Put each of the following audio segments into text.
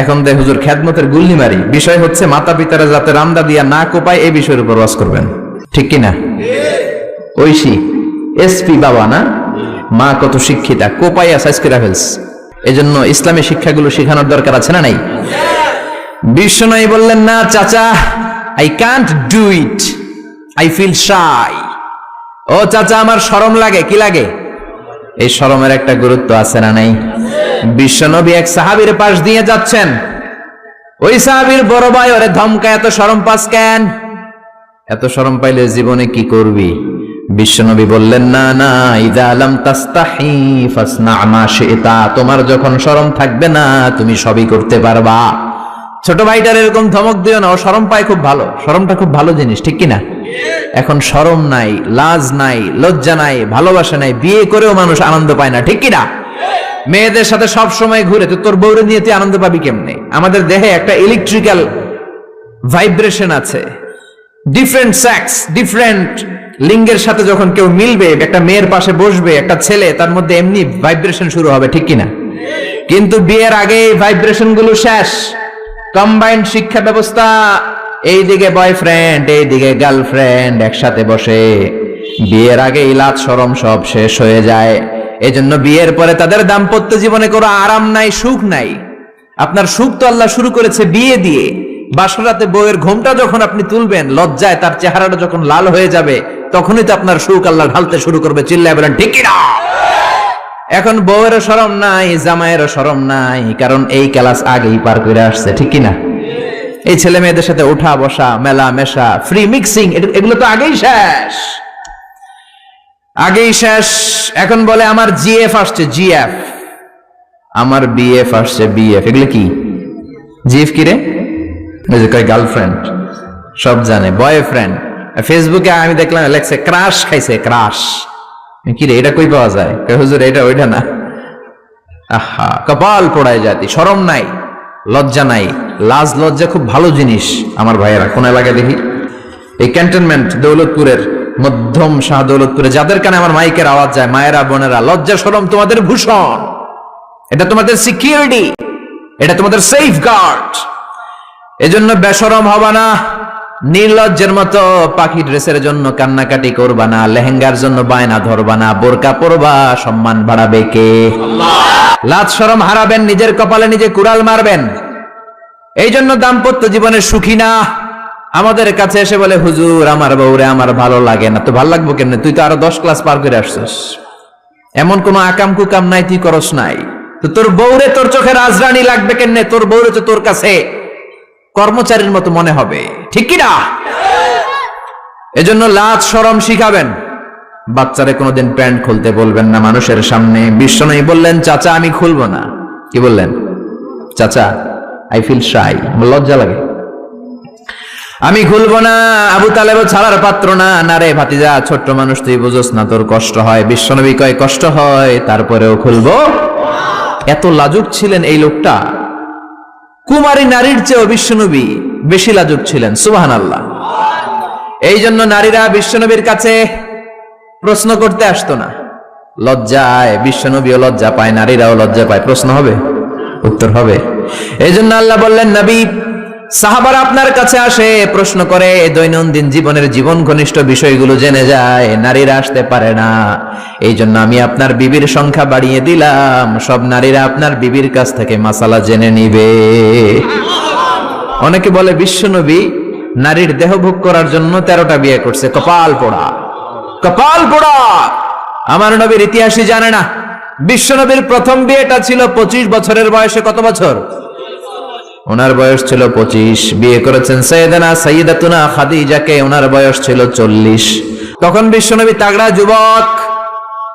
এখন দেখ হুজুর খ্যাতমতের গুল্লি মারি। বিষয় হচ্ছে মাতা পিতারা যাতে রামদা দিয়া না কোপায়, এই বিষয়ের উপর ওয়াজ করবেন। ঠিক কিনা? ঐশী এসপি বাবা না? মা কত শিক্ষিতা কোপাইয়া সাইজ করে ফেলস এই জন্য ইসলামী শিক্ষাগুলো শেখানোর দরকার আছে না নাই? বিশ্ব বিশ্বনয়ী বললেন, না চাচা I can't do it I feel shy ও চাচা, আমার শরম লাগে, কি লাগে? এই শরমের একটা গুরুত্ব আছে না নাই? বিশ্বনবী এক সাহাবীর পাশ দিয়ে যাচ্ছেন। ওই সাহাবীর বড় ভাই, ওরে ধমকা, এত শরম পাস কেন? এত শরম পাইলে জীবনে কি করবি? বিশ্বনবী বললেন, না না, ইদা আলম তাস্তাহি ফাসনা মা শিতা, তোমার যখন শরম থাকবে না, তুমি সবই করতে পারবা। ছোট ভাইটার এরকম ধমক দিও না, ও শরম পায় খুব ভালো। শরমটা খুব ভালো জিনিস, ঠিক কি না এখন শরম নাই, লাজ নাই, লজ্জা নাই, ভালোবাসা নাই, বিয়ে করেও মানুষ আনন্দ পায় না, ঠিক কি না মেয়েদের সাথে সব সময় ঘুরে, তো তোর বউরে নিয়ে তুই আনন্দ পাবি কেমনে? আমাদের দেহে একটা ইলেকট্রিক্যাল ভাইব্রেশন আছে। ডিফারেন্ট সেক্স ডিফারেন্ট লিঙ্গের সাথে যখন কেউ মিলবে, একটা মেয়ের পাশে বসবে, একটা ছেলে, তার মধ্যে এমনি ভাইব্রেশন শুরু হবে, ঠিক কিনা? কিন্তু বিয়ের আগে ভাইব্রেশনগুলো শেষ। কম্বাইন্ড শিক্ষা ব্যবস্থা, এইদিকে বয়ফ্রেন্ড এইদিকে গার্লফ্রেন্ড একসাথে বসে। বিয়ের আগে ইলাদ সরম সব শেষ হয়ে যায়। এজন্য বিয়ের পরে তাদের দাম্পত্য জীবনে কোনো আরাম নাই, সুখ নাই। আপনার সুখ তো আল্লাহ শুরু করেছে বিয়ে দিয়ে। বাসরাতে বউয়ের ঘোমটা যখন আপনি তুলবেন, লজ্জায় তার চেহারাটা যখন লাল হয়ে যাবে, তখনই তো আপনার সুখ আল্লাহ ঢালতে শুরু করবে। চিল্লায় বলেন ঠিক না। এখন বউয়েরও সরম নাই, জামাইয়েরও সরম নাই, কারণ এই ক্লাস আগেই পার করে আসছে, ঠিক কিনা? এই ছেলে মেয়েদের সাথে উঠা, বসা, মেলা, মেশা ফ্রি মিক্সিং এগুলো তো আগেই শেষ। আগেই শেষ, এখন বলে আমার জিএফ আসছে জিএফ আমার বিএফ আসছে বিএফ এগুলো কি? জিএফ কি রে? কয় গার্লফ্রেন্ড সব জানে বয়ফ্রেন্ড ফেসবুকে আমি দেখলাম, লেখছে ক্রাশ খাইছে ক্রাশ কি রে, এটা কই পাওয়া যায়? হুজুর, এটা ওইটা না। আহা, কপাল পোড়ায় জাতি, শরম নাই, লজ্জা নাই। লাজ, লজ্জা খুব ভালো জিনিস আমার ভাইয়েরা, কোন এলাকায় দেখি? এই ক্যান্টনমেন্ট দৌলতপুরের মধ্যম শাহ দৌলতপুরে, যাদের কানে আমার মাইকের আওয়াজ যায়, মায়েরা, বোনেরা, লজ্জা, শরম তোমাদের ভূষণ। এটা তোমাদের সিকিউরিটি এটা তোমাদের সেফ গার্ড এজন্য বেসরম হবা না। নির্লজ্জের মতো পাখি ড্রেসের জন্য কান্নাকাটি করবা না লেহেঙ্গার জন্য বায়না ধরবা না বোরকা পরবা সম্মান বাড়াবে কে? লাজ সরম হারাবেন নিজের কপালে নিজে কুড়াল মারবেন। এই জন্য দাম্পত্য জীবনে সুখী না। আমাদের কাছে এসে বলে হুজুর আমার বউরে আমার ভালো লাগে না। তো ভালো লাগবো কেমনে? তুই তো আরও দশ ক্লাস পার করে আসছিস। এমন কোন আকাম কুকাম নাই তুই করস নাই। তো তোর বউরে তোর চোখে রাজরানী লাগবে কেমনে? তোর বউরে তো তোর কাছে। কর্মচারীর মতো মনে হবে। ঠিক কি না এজন্য লাজ, সরম শিখাবেন। বাচ্চারে কোনোদিন প্যান্ট খুলতে বলবেন না মানুষের সামনে। বিশ্ব নেই বললেন, চাচা, আমি খুলব না। কি বললেন? চাচা আই ফিল শাই লজ্জা লাগে। আমি খুলব না, আবু তালেব ছাড়ার পাত্র না। না রে ভাতিজা, ছোট্ট মানুষ, তুই বুঝোস না, তোর কষ্ট হয়। বিশ্বনবী কয়, কষ্ট হয়, তারপরেও খুলবো? এত লাজুক ছিলেন এই লোকটা। কুমারী নারীর চেয়েও বিশ্বনবী বেশি লাজুক ছিলেন সুবাহান আল্লাহ এই জন্য নারীরা বিশ্বনবীর কাছে প্রশ্ন করতে আসতো না। লজ্জায় বিশ্বনবীও লজ্জা পায়, নারীরাও লজ্জা পায়। প্রশ্ন হবে? উত্তর হবে। এই জন্য আল্লাহ বললেন, নবী সাহাবার আপনার কাছে আসে, প্রশ্ন করে, দৈনন্দিন জীবনের জীবন ঘনিষ্ঠ বিষয়গুলো জেনে যায়, নারীরা আসতে পারে না। এই জন্য আমি আপনার বিবির সংখ্যা বাড়িয়ে দিলাম। সব নারীরা আপনার বিবির কাছ থেকে মাসালা জেনে নিবে। অনেকে বলে, বিশ্বনবী নারীর দেহ ভোগ করার জন্য তেরোটা বিয়ে করছে। কপাল পোড়া কপাল পোড়া! আমার নবীর ইতিহাসই জানে না। বিশ্বনবীর প্রথম বিয়েটা ছিল পঁচিশ বছরের বয়সে কত বছর? ওনার বয়স ছিল পঁচিশ। বিয়ে করেছেন সৈয়দানা সৈয়দাতুনা খাদিজাকে, ওনার বয়স ছিল চল্লিশ। তখন বিশ্বনবী তাগড়া যুবক,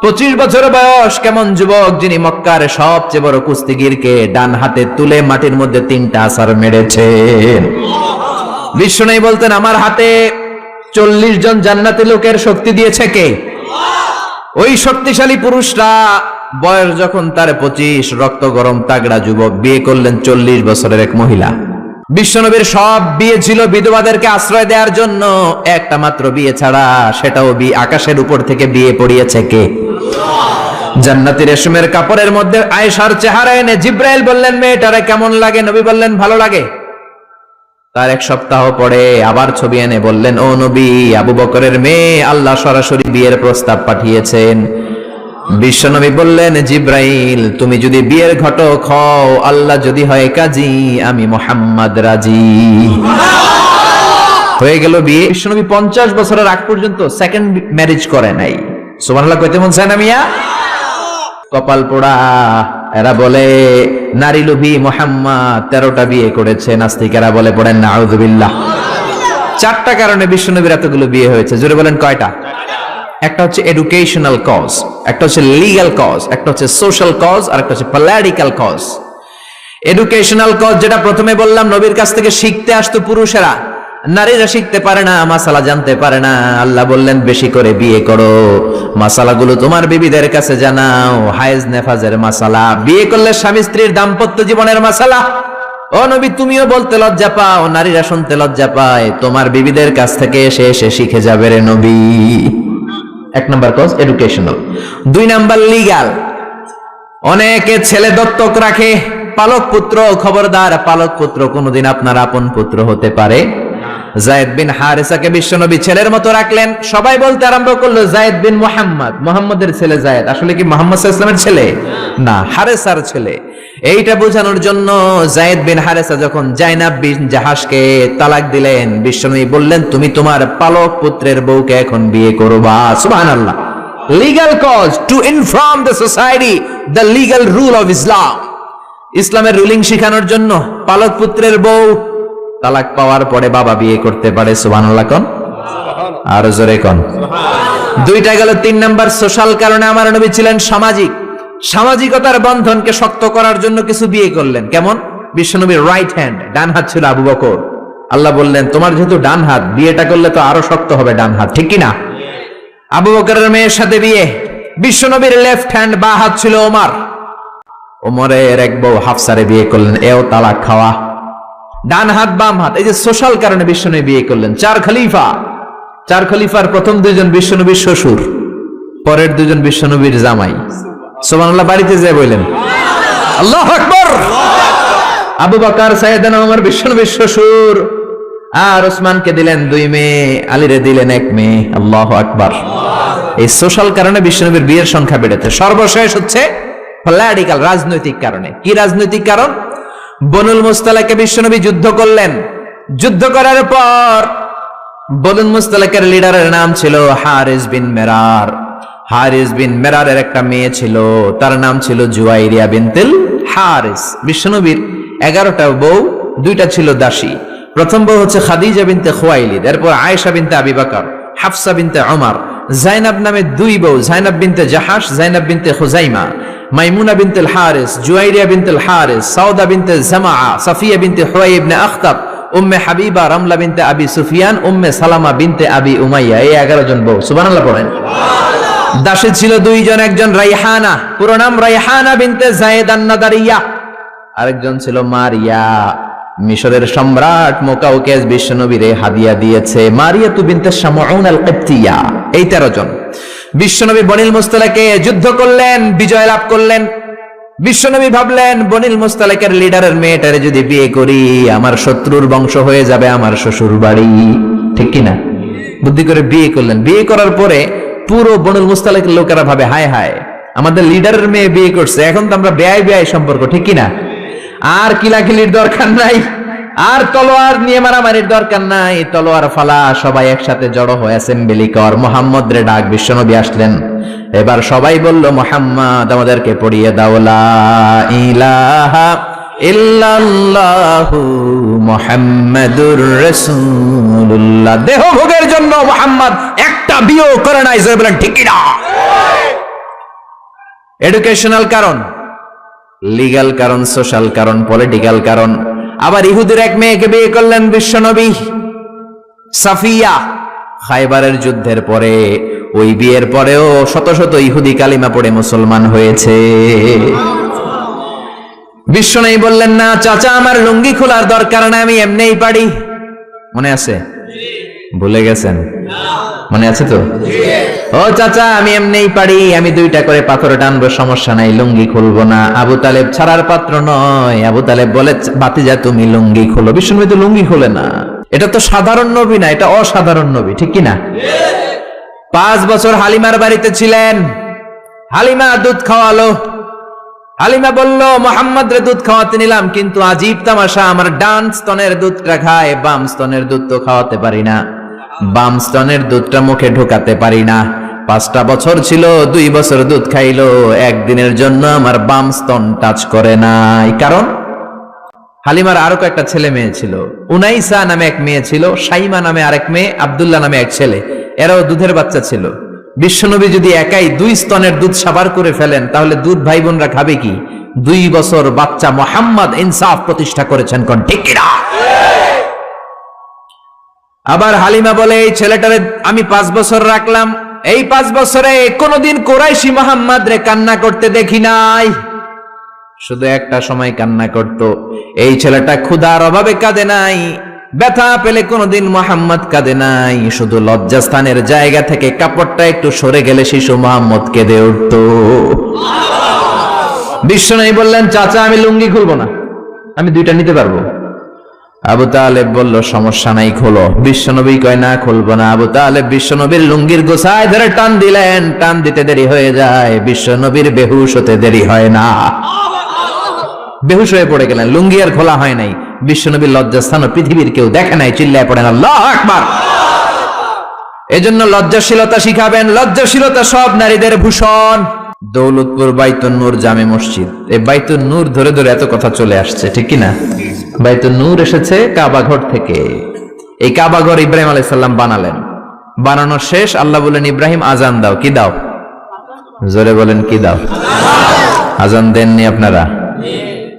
পঁচিশ বছর বয়স, কেমন যুবক যিনি মক্কার সবচেয়ে বড় কুস্তিগিরকে ডান হাতে তুলে মাটির মধ্যে তিনটা আসার মেরেছেন। বিশ্বনবী বলতেন, আমার হাতে চল্লিশ জন জান্নাতি লোকের শক্তি দিয়েছে কে? ওই শক্তিশালী পুরুষরা বয়স যখন তার পঁচিশ, রক্ত গরম, তাগড়া যুবক, বিয়ে করলেন চল্লিশ বছরের এক মহিলা। বিশ্বনবীর সব বিয়ে ছিল বিধবাদেরকে আশ্রয় দেওয়ার জন্য। একটা মাত্র বিয়ে ছাড়া সেটাও বি আকাশের উপর থেকে বিয়ে পড়িয়েছে কে? জান্নাতি রেশমের কাপড়ের মধ্যে আয়েশার চেহারা এনে জিব্রাইল বললেন, মেয়েটারে কেমন লাগে? নবী বললেন, ভালো লাগে। তার এক সপ্তাহ পরে আবার ছবি এনে বললেন, ও নবী, আবু বকরের মেয়ে আল্লাহ সরাসরি বিয়ের প্রস্তাব পাঠিয়েছেন। বিশ্বনবী বললেন জিব্রাইল তুমি যদি বিয়ের ঘটক হও আল্লাহ যদি হয় কাজী আমি মোহাম্মদ রাজি। হয়ে গেল বিয়ে। বিশ্বনবী পঞ্চাশ বছরের আগ পর্যন্ত সেকেন্ড ম্যারেজ করে নাই। সুবহানাল্লাহ কইতে মন চায় না মিয়া? কপাল পোড়া। এরা বলে নারী লোভী মোহাম্মদ তেরোটা বিয়ে করেছে নাস্তিকেরা বলে পড়েন না আউযুবিল্লাহ চারটা কারণে বিশ্বনবীর এতগুলো বিয়ে হয়েছে। জোরে বলেন কয়টা? একটা হচ্ছে এডুকেশনাল কজ একটা হচ্ছে লিগাল কজ একটা হচ্ছে সোশ্যাল কজ আর একটা হচ্ছে পলিটিক্যাল কজ এডুকেশনাল কজ যেটা প্রথমে বললাম, নবীর কাছ থেকে শিখতে আসতো পুরুষেরা। নারীরা শিখতে পারে না, মাসালা জানতে পারে না। আল্লাহ বললেন, বেশি করে বিয়ে করো। মাসালাগুলো তোমার বিবিদের কাছে জানাও। হায়েজ নেফাজের মাসালা। বিয়ে করলে স্বামী স্ত্রীর দাম্পত্য জীবনের মাসালা। ও নবী, তুমিও বলতে লজ্জা পাও, নারীরা শুনতে লজ্জা পায়। তোমার বিবিদের কাছ থেকে এসে এসে শিখে যাবে রে নবী। এক নাম্বার কজ এডুকেশনাল দুই নাম্বার লিগাল অনেকে ছেলে দত্তক রাখে, পালক পুত্র খবরদার। পালক পুত্র কোনোদিন আপনার আপন পুত্র হতে পারে। জায়েদ বিন হারেসাকে বিশ্বনবী ছেলের মতো রাখলেন। সবাই বলতে আরম্ভ করল জায়েদ বিন মোহাম্মদ। মোহাম্মদের ছেলে জায়েদ। আসলে কি মোহাম্মদ ইসলামের ছেলে? না, হারেসার ছেলে। এইটা বোঝানোর জন্য জায়েদ বিন হারেসা যখন জাইনাব বিন জাহাজকে তালাক দিলেন, বিশ্বনবী বললেন, তুমি তোমার পালক পুত্রের বউকে এখন বিয়ে করো করবা। সুবহানাল্লাহ। Legal cause to inform the society the legal rule of Islam ইসলামের রুলিং শেখানোর জন্য পালক পুত্রের বউ তালাক পাওয়ার পরে বাবা বিয়ে করতে পারে সুবহানাল্লাহ কোন? আর জোরে কোন? দুইটা গেল তিন নাম্বার সোশ্যাল কারণে আমার নবী ছিলেন সামাজিক। সামাজিকতার বন্ধনকে শক্ত করার জন্য কিছু বিয়ে করলেন। কেমন? বিশ্বনবীর রাইট হ্যান্ড ডান হাত ছিল আবু বকর। আল্লাহ বললেন তোমার যেহেতু ডান হাত বিয়েটা করলে তো আরও শক্ত হবে ডান হাত ঠিক কি না আবু বকরের মেয়ের সাথে বিয়ে। বিশ্বনবীর লেফট হ্যান্ড বা হাত ছিল ওমার। ওমরের এক বউ হাফসারে বিয়ে করলেন এও তালাক খাওয়া। ডান হাত, বাম হাত, এই যে সোশ্যাল কারণে বিশ্বনবী বিয়ে করলেন। চার খলিফা। চার খলিফার প্রথম দুইজন বিশ্বনবীর শ্বশুর, পরের দুজন বিশ্বনবীর জামাই। সোমানুল্লাহ বাড়িতে যে বললেন, আল্লাহ আকবর! আবু বাকার সাইদান আমার বিশ্বনবীর শ্বশুর। আর ওসমানকে দিলেন দুই মেয়ে, আলীরে দিলেন এক মেয়ে। আল্লাহ আকবার। এই সোশ্যাল কারণে বিশ্বনবীর বিয়ের সংখ্যা বেড়েছে। সর্বশেষ হচ্ছে পলিটিক্যাল রাজনৈতিক কারণে। কি রাজনৈতিক কারণ? বনুল মুস্তালাকে বিশ্বনবী যুদ্ধ করলেন। যুদ্ধ করার পর বনুল মুস্তালাকের লিডারের নাম ছিল হারিস বিন মেরার। হারিস বিন মেরারের একটা মেয়ে ছিল, তার নাম ছিল জুয়াইরিয়া বিনতিল হারিস। বিশ্বনবীর এগারোটা বউ, দুইটা ছিল দাসী। প্রথম বউ হচ্ছে খাদিজা বিনতে খোয়াইলিদ, এরপর আয়েশা বিনতে আবি বাকর, হাফসা বিনতে ওমর। জাইনাব নামে দুই বউ জাইনাব বিনতে জাহাস জাইনাব বিনতে খুজাইমা মাইমুনা বিনতেল হারিস জুয়াইরিয়া বিনতেল হারিস সাউদা বিনতে জামা সাফিয়া বিনতে হুয়াই ইবনে আখতাব উম্মে হাবিবা রামলা বিনতে আবি সুফিয়ান উম্মে সালামা বিনতে আবি উমাইয়া এই এগারো জন বউ। সুবহানাল্লাহ পড়েন। দাসে ছিল দুইজন একজন রাইহানা পুরো নাম রাইহানা বিনতে জায়েদ আন্নাদারিয়া। আরেকজন ছিল মারিয়া মিশরের সম্রাট মোকাউকেস বিশ্বনবীরে হাদিয়া দিয়েছে মারিয়া তু বিনতে শামউন আল কিবতিয়া এই তেরো জন। বিশ্বনবী বনিল মুস্তালাকে যুদ্ধ করলেন, বিজয় লাভ করলেন। বিশ্বনবী ভাবলেন, বনিল মুস্তালাকের লিডারের মেয়েটারে যদি বিয়ে করি, আমার শত্রুর বংশ হয়ে যাবে আমার শ্বশুর বাড়ি ঠিক কিনা? বুদ্ধি করে বিয়ে করলেন। বিয়ে করার পরে পুরো বনুল মুস্তালাকের লোকেরা ভাবে, হায় হায়, আমাদের লিডারের মেয়ে বিয়ে করছে, এখন তো আমরা ব্যয় ব্যয় সম্পর্ক, ঠিক কিনা? আর কিলাকিলির দরকার নাই। আর তলোয়ার নিয়ে মারামারির দরকার নাই। তলোয়ার ফালা, সবাই একসাথে জড়ো হয়ে অ্যাসেম্বলি কর। মোহাম্মদ রে ডাক, বিশ্বনবী আসলেন। এবার সবাই বলল, মোহাম্মদ, আমাদেরকে পড়িয়ে দাওলা ইলাহা ইল্লাল্লাহু মুহাম্মাদুর রাসূলুল্লাহ। দেহ ভোগের জন্য মোহাম্মদ একটা বিয়ে করে নাই বলেন, ঠিক না এডুকেশনাল কারণ লিগ্যাল কারণ সোশ্যাল কারণ পলিটিক্যাল কারণ আবার ইহুদের এক মেয়েকে বিয়ে করলেন বিশ্বনবী সাফিয়া। খাইবারের যুদ্ধের পরে, ওই বিয়ের পরেও শত শত ইহুদি কালিমা পড়ে মুসলমান হয়েছে। বিশ্ব নেই বললেন, না চাচা, আমার লুঙ্গি খোলার দরকার না আমি এমনিই পারি। মনে আছে? ভুলে গেছেন? মনে আছে তো? ও চাচা, আমি এমনিই পারি, আমি দুইটা করে পাথর টানবো, সমস্যা নাই, লুঙ্গি খুলবো না। আবু তালেব ছাড়ার পাত্র নয়। আবু তালেব বলে, বাতিজা, তুমি লুঙ্গি খোলো। বিষ্ণু তো লুঙ্গি খোলে না। এটা তো সাধারণ নবী না, এটা অসাধারণ নবী, ঠিক কি না? পাঁচ বছর হালিমার বাড়িতে ছিলেন। হালিমা দুধ খাওয়ালো। হালিমা বলল, মোহাম্মদ রে দুধ খাওয়াতে নিলাম, কিন্তু আজীব তামাশা, আমার ডান স্তনের দুধটা খায়, বাম স্তনের দুধ তো খাওয়াতে পারি না। বাম স্তনের দুধটা মুখে ঢোকাতে পারি না। পাঁচটা বছর ছিল, দুই বছর দুধ খাইলো। একদিনের জন্য আমার বাম স্তন টাচ করে নাই। কারণ? হালিমার আরও কয়েকটা ছেলে মেয়ে ছিল। উনাইসা নামে এক মেয়ে ছিল সাইমা নামে আরেক মেয়ে, আব্দুল্লাহ নামে এক ছেলে। এরাও দুধের বাচ্চা ছিল। বিশ্বনবী যদি একাই দুই স্তনের দুধ সাবার করে ফেলেন, তাহলে দুধ ভাই বোনরা খাবে কি? দুই বছর বাচ্চা মোহাম্মদ ইনসাফ প্রতিষ্ঠা করেছেন কোন? ঠিক? আবার হালিমা বলে, এই ছেলেটারে আমি পাঁচ বছর রাখলাম। এই পাঁচ বছরে কোনোদিন কোরাইশি মোহাম্মদ রে কান্না করতে দেখি নাই। শুধু একটা সময় কান্না করত। এই ছেলেটা ক্ষুধার অভাবে কাঁদে নাই, ব্যথা পেলে কোনোদিন মোহাম্মদ কাঁদে নাই। শুধু লজ্জাস্থানের জায়গা থেকে কাপড়টা একটু সরে গেলে শিশু মোহাম্মদ কেঁদে উঠত। বিশ্বনবী বললেন, চাচা, আমি লুঙ্গি খুলবো না। আমি দুইটা নিতে পারব। আবু তালেব বলল, সমস্যা নাই, খোলো। বিশ্বনবী কয়, না, খুলবো না। আবু তালেব বিশ্বনবীর লুঙ্গির গোসায় ধরে টান দিলেন। টান দিতে দেরি হয়ে যায়। বিশ্বনবীর বেহুশ হতে দেরি হয় না। বেহুশ হয়ে পড়ে গেলেন। লুঙ্গি আর খোলা হয় নাই। বিশ্বনবীর লজ্জাস্থান পৃথিবীর কেউ দেখে নাই। চিল্লায় পড়েন, আল্লাহ আকবার! এজন্য লজ্জাশীলতা শিখাবেন। লজ্জাশীলতা সব নারীদের ভূষণ। দৌলতপুর বাইতুন নূর জামে মসজিদ। এই বাইতুন নূর ধরে ধরে এত কথা চলে আসছে, ঠিক কি না বাইতুন নূর এসেছে কাবাঘর থেকে। এই কাবাঘর ইব্রাহিম আলাইসাল্লাম বানালেন। বানানো শেষ আল্লাহ বলেন, ইব্রাহিম, আজান দাও, কি দাও? জোরে বলেন, কি দাও? আজান দেননি আপনারা?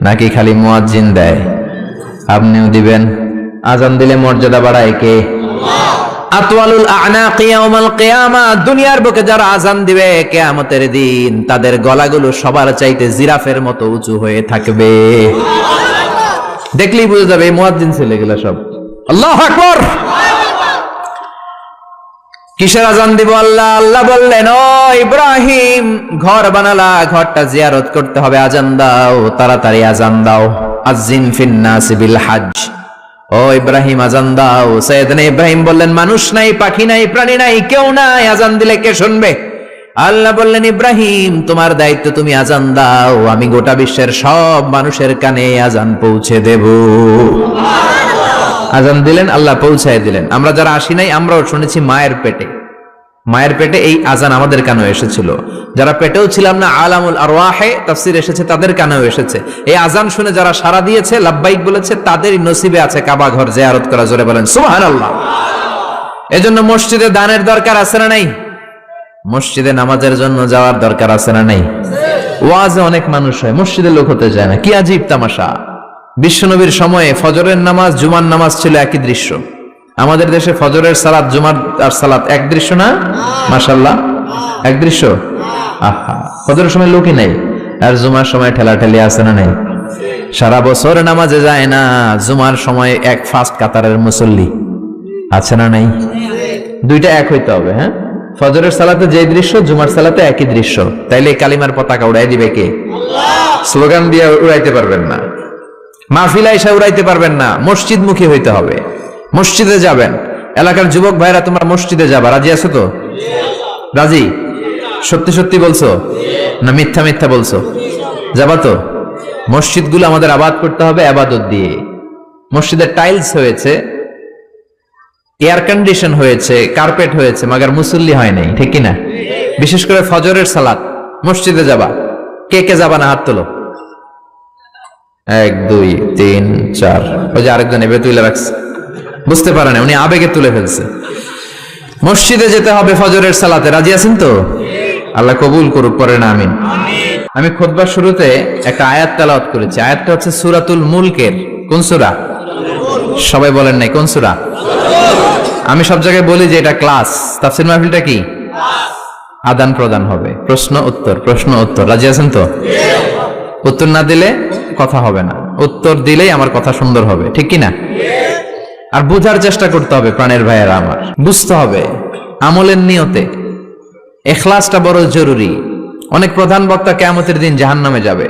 নাকি খালি মুয়াজ্জিন দেয়? আপনিও দিবেন? আজান দিলে মর্যাদা বাড়ায় কে? আতওয়ালুল আনাকি ইয়াউমাল কিয়ামা। দুনিয়ার বুকে যারা আজান দিবে কিয়ামতের দিন, তাদের গলাগুলো সবার চাইতে জিরাফের মতো উঁচু হয়ে থাকবে। দেখলেই বুঝে যাবে এই মুয়াজ্জিন ছেলে গেলা সব। আল্লাহু আকবার। কিসের আজান দিব আল্লাহ? আল্লাহ বললেন, ও ইব্রাহিম, ঘর বানালা, ঘরটা জিয়ারত করতে হবে, আজান দাও, তাড়াতাড়ি আজান দাও। আজিন ফিন্নাস বিল হাজ ও ইব্রাহিম, আজান দাও। সৈয়দনা ইব্রাহিম বললেন, মানুষ নাই, পাখি নাই, প্রাণী নাই, কেউ নাই, আজান দিলে কে শুনবে? আল্লাহ বললেন ইব্রাহিম তোমার দায়িত্ব তুমি আজান দাও আমি গোটা বিশ্বের সব মানুষের কানে আজান পৌঁছে দেব। আজান দিলেন আল্লাহ পৌঁছায় দিলেন। আমরা যারা আসি নাই আমরাও শুনেছি মায়ের পেটে। মায়ের পেটে এই আজান আমাদের কানেও এসেছিল। যারা পেটেও ছিলাম না আলামুল আরওয়াহে তাফসির এসেছে তাদের কানেও এসেছে। এই আজান শুনে যারা সারা দিয়েছে লাব্বাইক বলেছে তাদেরই নসিবে আছে কাবা ঘর জিয়ারত করা। জোরে বলেন সুবহানাল্লাহ। এজন্য মসজিদে দানের দরকার আছে না নাই? মসজিদে নামাজের জন্য যাওয়ার দরকার আছে না নাই? ওয়াজে অনেক মানুষ হয় মসজিদে লোক হতে যায় না। কি আজীব তামাশা। বিশ্বনবীর সময়ে ফজরের নামাজ, জুমার নামাজ ছিল একই দৃশ্য। আমাদের দেশে ফজরের সালাত, জুমার আর সালাত এক দৃশ্য না? মাশাল্লাহ এক দৃশ্য? আহা, ফজরের সময় লোকই নাই। আর জুমার সময় ঠেলা ঠেলি আছে না নাই? সারা বছর নামাজে যায় না। জুমার সময় এক ফার্স্ট কাতারের মুসল্লি। আছে না নাই? দুইটা এক হইতে হবে হ্যাঁ? ফজরের সালাতে যে দৃশ্য জুমার সালাতে একই দৃশ্য। তাইলে কালিমার পতাকা উড়াই দিবে কে? স্লোগান দিয়ে উড়াইতে পারবেন না। মাহফিলা এসে উড়াইতে পারবেন না। মসজিদ মুখী হইতে হবে। মসজিদে যাবেন। এলাকার যুবক ভাইরা তোমরা মসজিদে যাবা। রাজি আছো তো? রাজি? সত্যি সত্যি বলছো? না মিথ্যা মিথ্যা বলছো? যাবা তো? মসজিদগুলো আমাদের আবাদ করতে হবে আবাদত দিয়ে। মসজিদের টাইলস হয়েছে। এয়ার কন্ডিশন হয়েছে কার্পেট হয়েছে, মাগার মুসল্লি হয় নাই ঠিক কিনা? বিশেষ করে ফজরের সালাত, মসজিদে যাবা, কে কে যাবা না হাত তোলো? এক, দুই, তিন, চার, ওই যে আরেকজন এবে তুলে রাখছে, বুঝতে পারে না, উনি আবেগে তুলে ফেলছে। মসজিদে যেতে হবে ফজরের সালাতে, রাজি আছেন তো? আল্লাহ কবুল করুক, পরে না, আমিন। আমি খোদবার শুরুতে একটা আয়াত তেলাওয়াত করেছি, আয়াতটা হচ্ছে সুরাতুল মুলকের, কোন সুরা? সবাই বলেন নাই, কোন সুরা? আমি সব জায়গায় বলি যে এটা ক্লাস তাফসির মাহফিলটা কি? আদান প্রদান হবে। প্রশ্ন, উত্তর। প্রশ্ন, উত্তর। রাজি আছেন তো? উত্তর না দিলে কথা হবে না। উত্তর দিলেই আমার কথা সুন্দর হবে। ঠিক কি না? আর বোঝার চেষ্টা করতে হবে প্রাণের ভাইয়েরা আমার। বুঝতে হবে। আমলের নিয়তে। এখলাসটা বড় জরুরি। অনেক প্রধান বক্তা কেয়ামতের দিন জাহান নামে যাবে।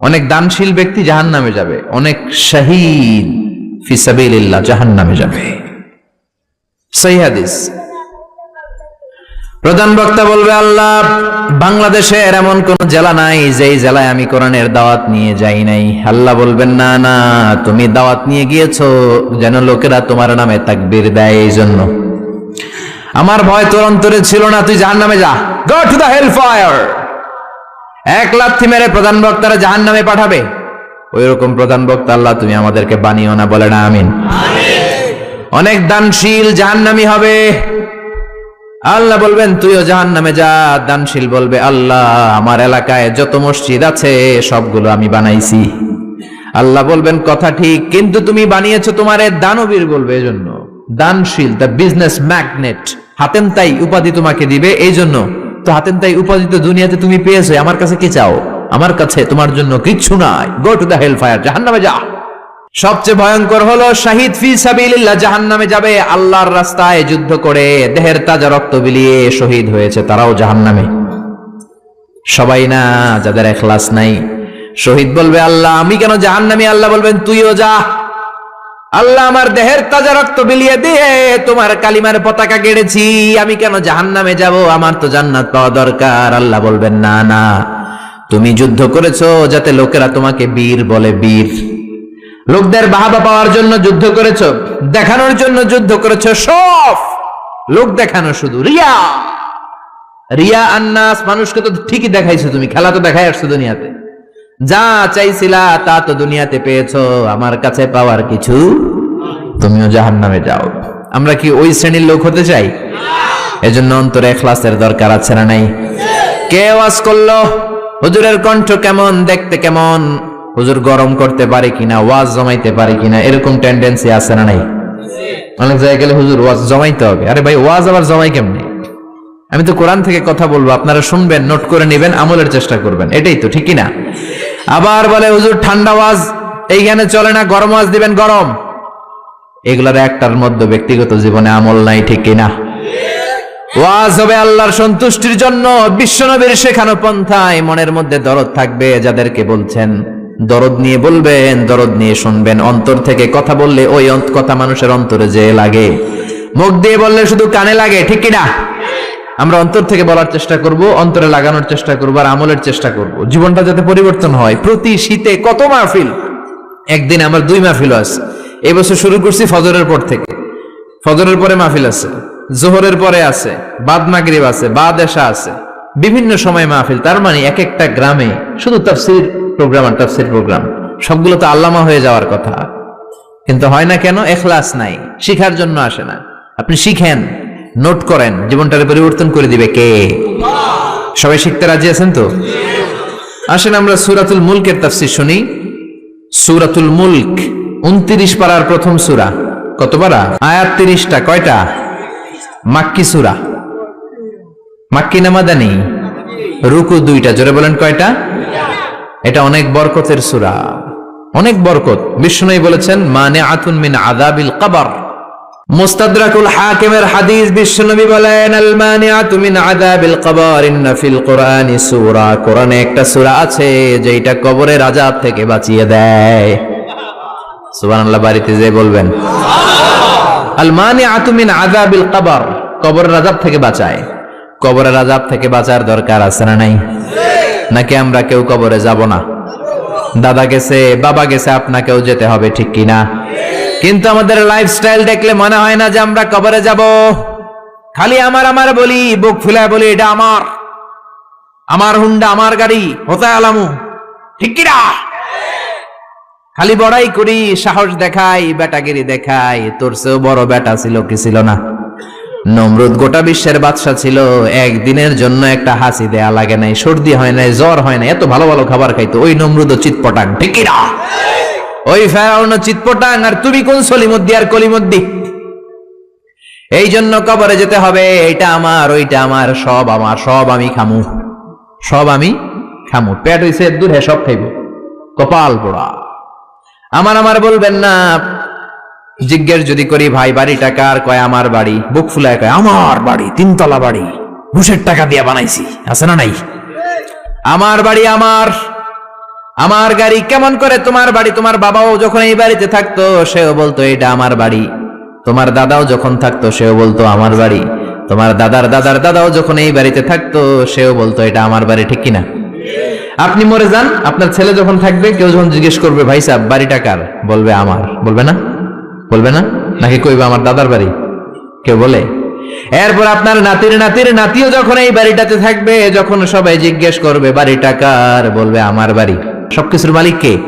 অনেক দানশীল ব্যক্তি জাহান নামে যাবে। অনেক শাহিদ ফিসাবিল্লাহ জাহান নামে যাবে। সহি হাদিস। প্রধান বক্তা বলবে, আল্লাহ, বাংলাদেশের এমন কোন জেলা নাই যেই জেলায় আমি কোরআনের দাওয়াত নিয়ে যাই নাই। আল্লাহ বলবেন, না না, তুমি দাওয়াত নিয়ে গিয়েছো, যেন লোকেরা তোমার নামে তাকবীর দেয় এই জন্য আমার ভয় তোর অন্তরে ছিল না, তুই জাহান নামে যা। Go to the hell fire এক লাথি মেরে প্রধান বক্তারা জাহান নামে পাঠাবে। ওই রকম প্রধান বক্তা আল্লাহ তুমি আমাদেরকে বানিও না বলে না, আমিন। অনেক দানশীল জাহান্নামি হবে। আল্লাহ বলবেন, তুইও জাহান নামে যা। দানশীল বলবে, আল্লাহ, আমার এলাকায় যত মসজিদ আছে, সবগুলো আমি বানাইছি। আল্লাহ বলবেন, কথা ঠিক, কিন্তু তুমি বানিয়েছো তোমার দানবীর বলবে এজন্য। দানশীল, দ্য বিজনেস ম্যাগনেট। হাতেন তাই উপাধি তোমাকে দিবে এই জন্য তো হাতেন তাই উপাধি তো দুনিয়াতে তুমি পেয়েছ, আমার কাছে কি চাও? আমার কাছে তোমার জন্য কিচ্ছু নাই। Go to the hell fire জাহান নামে যা। সবচেয়ে ভয়ঙ্কর হলো শাহিদ ফি সাবিলিল্লাহ জাহান্নামে যাবে, আল্লাহর রাস্তায় যুদ্ধ করে দেহের তাজা রক্ত বিলিয়ে শহীদ হয়েছে তারাও জাহান্নামে। সবাই না, যাদের এখলাস নাই। শহীদ বলবে, আল্লাহ, আমি কেন জাহান্নামি? আল্লাহ বলবেন, তুইও যা। আল্লাহ আমার দেহের তাজা রক্ত বিলিয়ে দিয়ে তোমার কালিমার পতাকা গেড়েছি। আমি কেন জাহান্নামে যাব? আমার তো জান্নাত পাওয়া দরকার। আল্লাহ বলবেন, না না। তুমি যুদ্ধ করেছ যাতে লোকেরা তোমাকে বীর বলে বীর। লোকদের বাহাবা পাওয়ার জন্য যুদ্ধ করেছ, দেখানোর জন্য যুদ্ধ করেছ, সব লোক দেখানো শুধু, রিয়া। রিয়া আন্নাস, মানুষকে তো ঠিকই দেখাইছো তুমি, খেলা তো দেখাই আসছো দুনিয়াতে। যা চাইছিলা তা তো দুনিয়াতে পেয়েছ, আমার কাছে পাওয়ার কিছু তুমিও জাহান নামে যাও। আমরা কি ওই শ্রেণির লোক হতে চাই? এজন্য অন্তরে এখলাসের দরকার আছে না নাই? কে ওয়াজ করল? হুজুরের কণ্ঠ কেমন, দেখতে কেমন? হুজুর গরম করতে পারে কিনা, ওয়াজ জমাইতে পারে কিনা, এরকম টেন্ডেন্সি আছে না নাই? অনেক জায়গায় গেলে হুজুর ওয়াজ জমাইতে হবে। আরে ভাই, ওয়াজ আবার জমাই কেমনি? আমি তো কোরআন থেকে কথা বলব, আপনারা শুনবেন, নোট করে নেবেন, আমলের চেষ্টা করবেন। এটাই তো ঠিকই না? আবার বলে, হুজুর, ঠান্ডা ওয়াজ, এইখানে চলে না, গরম ওয়াজ দিবেন, গরম। এগুলার একটার মধ্যে ব্যক্তিগত জীবনে আমল নাই, ঠিক কিনা ওয়াজ হবে আল্লাহর সন্তুষ্টির জন্য, বিশ্বনবীর শেখানো পন্থায় মনের মধ্যে দরদ থাকবে, যাদেরকে বলছেন দরদ নিয়ে বলবেন, দরদ নিয়ে শুনবেন। অন্তর থেকে কথা বললে ওই কথা মানুষের অন্তরে যে লাগে। মুখ দিয়ে বললে শুধু কানে লাগে, ঠিক কিনা? আমরা অন্তর থেকে বলার চেষ্টা করব, অন্তরে লাগানোর চেষ্টা করব আর আমলের চেষ্টা করব। জীবনটা যাতে পরিবর্তন হয়। প্রতি শীতে কত মাহফিল? একদিন আমার দুই মাহফিল আছে। এই বছর শুরু করছি ফজরের পর থেকে। ফজরের পরে মাহফিল আছে, জোহরের পরে আছে, বাদ মাগরিব আছে, বাদ এশা আছে। বিভিন্ন সময় মাহফিল, তার মানে এক একটা গ্রামে শুধু তাফসির প্রোগ্রাম আর তাফসির প্রোগ্রাম সবগুলো তো আল্লামা হয়ে যাওয়ার কথা। কিন্তু হয় না কেন? এখলাস নাই, শিখার জন্য আসে না। আপনি শিখেন নোট করেন, জীবনটারে পরিবর্তন করে দিবে কে? সবাই শিখতে রাজি আছেন তো? আসেন আমরা সুরাতুল মুলকের তাফসির শুনি। সুরাতুল মুলক, উনত্রিশ পারার প্রথম সুরা। কত পারা? আয়াত তিরিশটা, কয়টা? মাক্কি সুরা। মাক্কি না মাদানি রুকু দুইটা, জোরে বলেন কয়টা? এটা অনেক বরকতের সুরা। অনেক বরকত। বিষ্ণুই বলেছেন মানে আতুন মিন আদাবিল কবর। মুস্তাদরাকুল হাকিমের হাদিস বিশ্বনবী বলেন আল কবর, ইন্না কুরআনি একটা আছে যেটা কবরের থেকে বাঁচিয়ে দেয়। বাড়িতে যে বলবেন। আল মানিআতু মিন আযাবিল কবর। কবরের আযাব থেকে বাঁচায়। কবরের আযাব থেকে বাঁচার দরকার আছে না নাই? নাকি আমরা কেউ কবরে যাব না? দাদা গেছে, বাবা গেছে, আপনাকেও যেতে হবে, ঠিক কি না কিন্তু আমাদের লাইফস্টাইল দেখলে মনে হয় না যে আমরা কবরে যাব। খালি আমার আমার বলি, বুক ফুলায় বলি, এটা আমার। আমার হুন্ডা, আমার গাড়ি হতে আলামু? ঠিক কি না খালি বড়াই করি, সাহস দেখাই, বেটাগিরি দেখাই, তোর চেয়েও বড় বেটা ছিল কি ছিল না? নমরুদ গোটা বিশ্বের বাদশা ছিল। একদিনের জন্য একটা হাসি দেয়া লাগে নাই, সর্দি হয় নাই, জ্বর হয় না এত ভালো ভালো খাবার খাইতো, ওই নমরুদ চিৎপটাং, ঠিক না ওই ফেরাউন চিৎপটাং, আর তুমি কোন সলিমদ্দি আর কলিমদ্দি? এই জন্য কবরে যেতে হবে, এইটা আমার, ওইটা আমার, সব আমার, সব আমি খামু। সব আমি খামু। পেট হইছে দূর, সব খাইব। কপাল পোড়া। আমার আমার বলবেন না জিজ্ঞেস যদি করি, ভাই, বাড়িটা কার? কয়, আমার বাড়ি। বুক ফুলায় কয়, আমার বাড়ি, তিনতলা বাড়ি। ঘুষের টাকা দিয়া বানাইছি, আছে না নাই? আমার বাড়ি আমার। আমার গাড়ি কেমন করে তোমার বাড়ি? তোমার বাবাও যখন এই বাড়িতে থাকতো, সেও বলতো এটা আমার বাড়ি। তোমার দাদাও যখন থাকতো, সেও বলতো, আমার বাড়ি। তোমার দাদার দাদার দাদাও যখন এই বাড়িতে থাকতো, সেও বলতো, এটা আমার বাড়ি। ঠিক কিনা? আপনি মরে যান, আপনার ছেলে যখন থাকবে, কেউ যখন জিজ্ঞেস করবে, ভাই সাহেব, বাড়িটা কার? বলবে, আমার। বলবে না? বলবে না? নাকি কইবে আমার দাদার বাড়ি? কেউ বলে? এরপর আপনার নাতির নাতির নাতিও যখন এই বাড়িটাতে থাকবে যখন সবাই জিজ্ঞেস করবে বাড়িটা কার? বলবে আমার বাড়ি। সবকিছুর মালিক কে?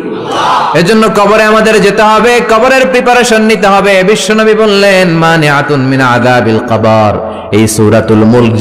এজন্য কবরে আমাদের যেতে হবে কবরের প্রিপারেশন নিতে হবে। বিশ্বনবী বললেন মানে আতুন মিনা আদাবিল কবর এই সূরাতুল মুলক